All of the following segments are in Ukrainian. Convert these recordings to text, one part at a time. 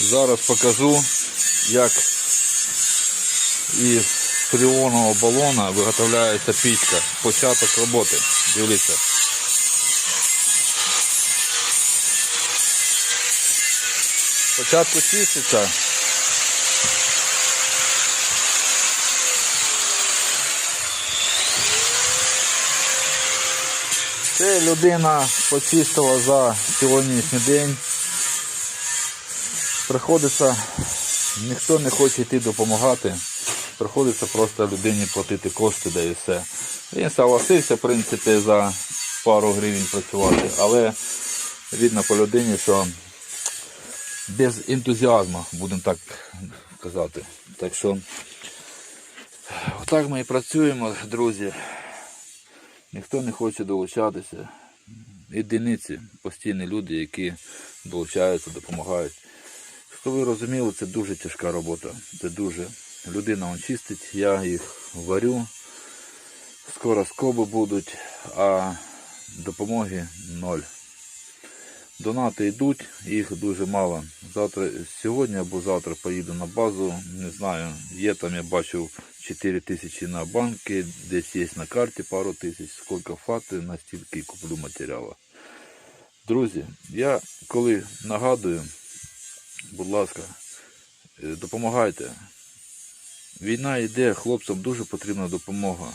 Зараз покажу, як із фріонового балона виготовляється пічка. Початок роботи. Дивіться. Спочатку чиститься. Це людина почистила за сьогоднішній день. Приходиться, ніхто не хоче йти допомагати. Приходиться просто людині платити кошти, да і все. Він согласився, в принципі, за пару гривень працювати, але видно по людині, що без ентузіазму, будемо так казати. Так що отак ми і працюємо, друзі. Ніхто не хоче долучатися. Єдиниці, постійні люди, які долучаються, допомагають. Щоб ви розуміли, це дуже тяжка робота. Це дуже. Людина он чистить, я їх варю. Скоро скоби будуть, а допомоги ноль. Донати йдуть, їх дуже мало. Завтра, сьогодні або завтра поїду на базу, не знаю, є там, я бачив 4 тисячі на банки, десь є на карті пару тисяч, скільки фати, настільки куплю матеріалу. Друзі, я коли нагадую, будь ласка, е, допомагайте. Війна йде, хлопцям дуже потрібна допомога.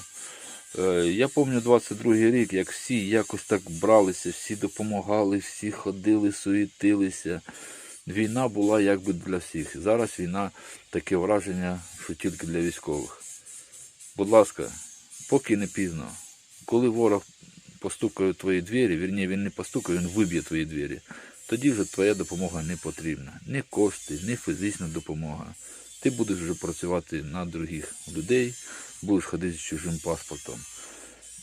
Е, Я пам'ятаю 22-й рік, як всі якось так бралися, всі допомагали, всі ходили, суетилися. Війна була якби для всіх. Зараз війна таке враження, що тільки для військових. Будь ласка, поки не пізно. Коли ворог постукає в твої двері, вірні, він не постукає, він виб'є твої двері. Тоді вже твоя допомога не потрібна. Ні кошти, ні фізична допомога. Ти будеш вже працювати на других людей, будеш ходити з чужим паспортом.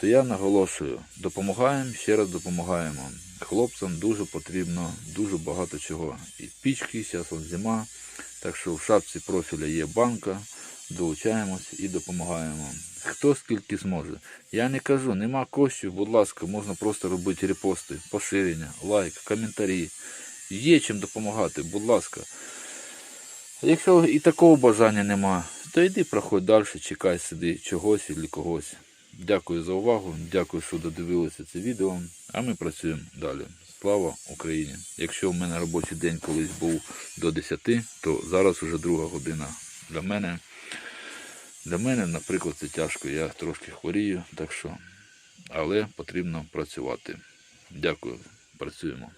То я наголошую, допомагаємо, ще раз допомагаємо. Хлопцям дуже потрібно дуже багато чого. І пічки, зараз зима. Так що в шапці профіля є банка, долучаємось і допомагаємо. Хто скільки зможе. Я не кажу, нема коштів, будь ласка, можна просто робити репости, поширення, лайк, коментарі. Є чим допомагати, будь ласка. Якщо і такого бажання нема, то йди проходь далі, чекай, сиди чогось і когось. Дякую за увагу, дякую, що додивилися це відео, а ми працюємо далі. Слава Україні! Якщо в мене робочий день колись був до 10, то зараз вже друга година. Для мене, для мене, наприклад, це тяжко. Я трошки хворію, так що, але потрібно працювати. Дякую, працюємо.